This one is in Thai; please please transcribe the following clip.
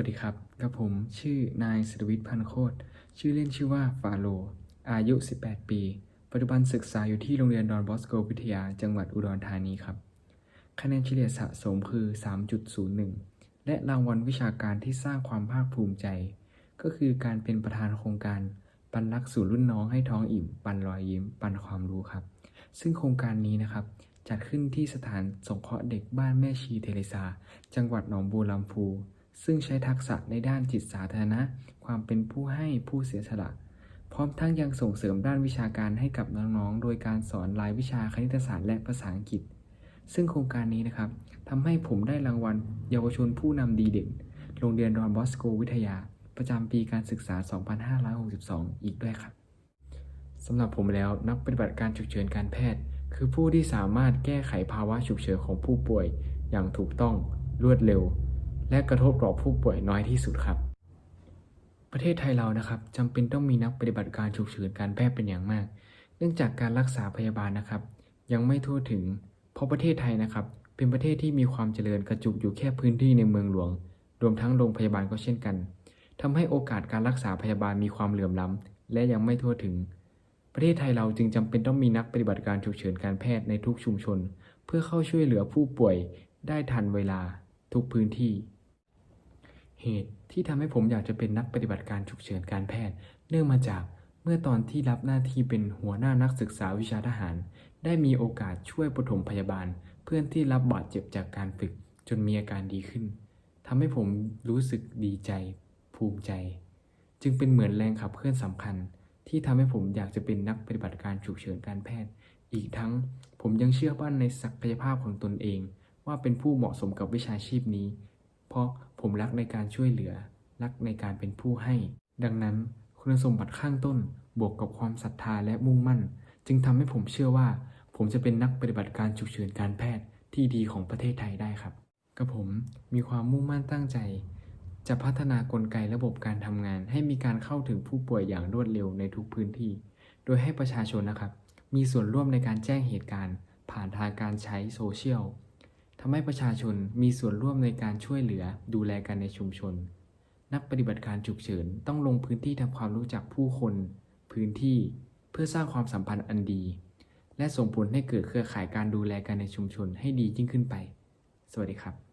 วัสดีครับกับผมชื่อนายสรวิทย์พันโคตรชื่อเล่นชื่อว่าฟาโล อายุ 18 ปี ปัจจุบันศึกษาอยู่ที่โรงเรียนดอนบอสโกวิทยา จังหวัดอุดรธานีครับ คะแนนเฉลี่ยสะสมคือ 3.01 และรางวัลวิชาการที่สร้างความภาคภูมิใจ ก็คือการเป็นประธานโครงการ ปันรักสู่รุ่นน้องให้ท้องอิ่ม ปันรอยยิ้ม ปันความรู้ครับ ซึ่งโครงการนี้นะครับจัดขึ้นที่สถานสงเคราะห์เด็กบ้านแม่ชีเทเรซา จังหวัดหนองบัวลำพู ซึ่งใช้ทักษะในด้านจิตสาธารณะ ความเป็นผู้ให้ผู้เสียสละ พร้อมทั้งยังส่งเสริมด้านวิชาการให้กับน้องๆ โดยการสอนรายวิชาคณิตศาสตร์และภาษาอังกฤษ ซึ่งโครงการนี้นะครับทำให้ผมได้รางวัล เยาวชนผู้นำดีเด่น โรงเรียนดอนบอสโกวิทยา ประจำปีการศึกษา 2562 อีกด้วยครับสำหรับผมแล้วนักปฏิบัติการฉุกเฉินการแพทย์ คือผู้ที่สามารถแก้ไขภาวะฉุกเฉินของผู้ป่วยอย่างถูกต้องรวดเร็ว และกระทบต่อผู้ป่วยน้อยที่สุดครับ ประเทศไทยเรานะครับจำเป็นต้องมีนักปฏิบัติการฉุกเฉินการแพทย์เป็นอย่างมาก เนื่องจากการรักษาพยาบาลนะครับ ยังไม่ทั่วถึง เพราะประเทศไทยนะครับ เป็นประเทศที่มีความเจริญกระจุกอยู่แค่พื้นที่ในเมืองหลวง รวมทั้งโรงพยาบาลก็เช่นกันทำให้โอกาสการรักษาพยาบาลมีความเหลื่อมล้ำและยังไม่ทั่วถึง ประเทศไทยเราจึงจำเป็นต้องมีนักปฏิบัติการฉุกเฉินการแพทย์ในทุกชุมชน เพื่อเข้าช่วยเหลือผู้ป่วยได้ทันเวลาทุกพื้นที่ เหตุที่ทำให้ผมอยากจะเป็นนักปฏิบัติการฉุกเฉินการแพทย์ เนื่องมาจากเมื่อตอนที่รับหน้าที่เป็นหัวหน้านักศึกษาวิชาทหาร ได้มีโอกาสช่วยปฐมพยาบาล เพื่อนที่รับบาดเจ็บจากการฝึกจนมีอาการดีขึ้นทำให้ผมรู้สึกดีใจ ภูมิใจ จึงเป็นเหมือนแรงขับเคลื่อนสำคัญ ที่ทำให้ผมอยากจะเป็นนักปฏิบัติการฉุกเฉินการแพทย์ อีกทั้งผมยังเชื่อมั่นในศักยภาพของตนเอง ว่าเป็นผู้เหมาะสมกับวิชาชีพนี้ เพราะ ผมรักในการช่วยเหลือ รักในการเป็นผู้ให้ ดังนั้นคุณสมบัติข้างต้นบวกกับความศรัทธาและมุ่งมั่น จึงทำให้ผมเชื่อว่า ผมจะเป็นนักปฏิบัติการฉุกเฉินการแพทย์ที่ดีของประเทศไทยได้ครับกับผมมีความมุ่งมั่นตั้งใจ จะพัฒนากลไกระบบการทำงาน ให้มีการเข้าถึงผู้ป่วยอย่างรวดเร็วในทุกพื้นที่ โดยให้ประชาชนนะครับ มีส่วนร่วมในการแจ้งเหตุการณ์ ผ่านทางการใช้โซเชียล ทำให้ประชาชนมีส่วนร่วมในการช่วยเหลือดูแลกันในชุมชน นักปฏิบัติการฉุกเฉินต้องลงพื้นที่ทำความรู้จักผู้คน พื้นที่เพื่อสร้างความสัมพันธ์อันดี และส่งผลให้เกิดเครือข่ายการดูแลกันในชุมชนให้ดียิ่งขึ้นไป สวัสดีครับ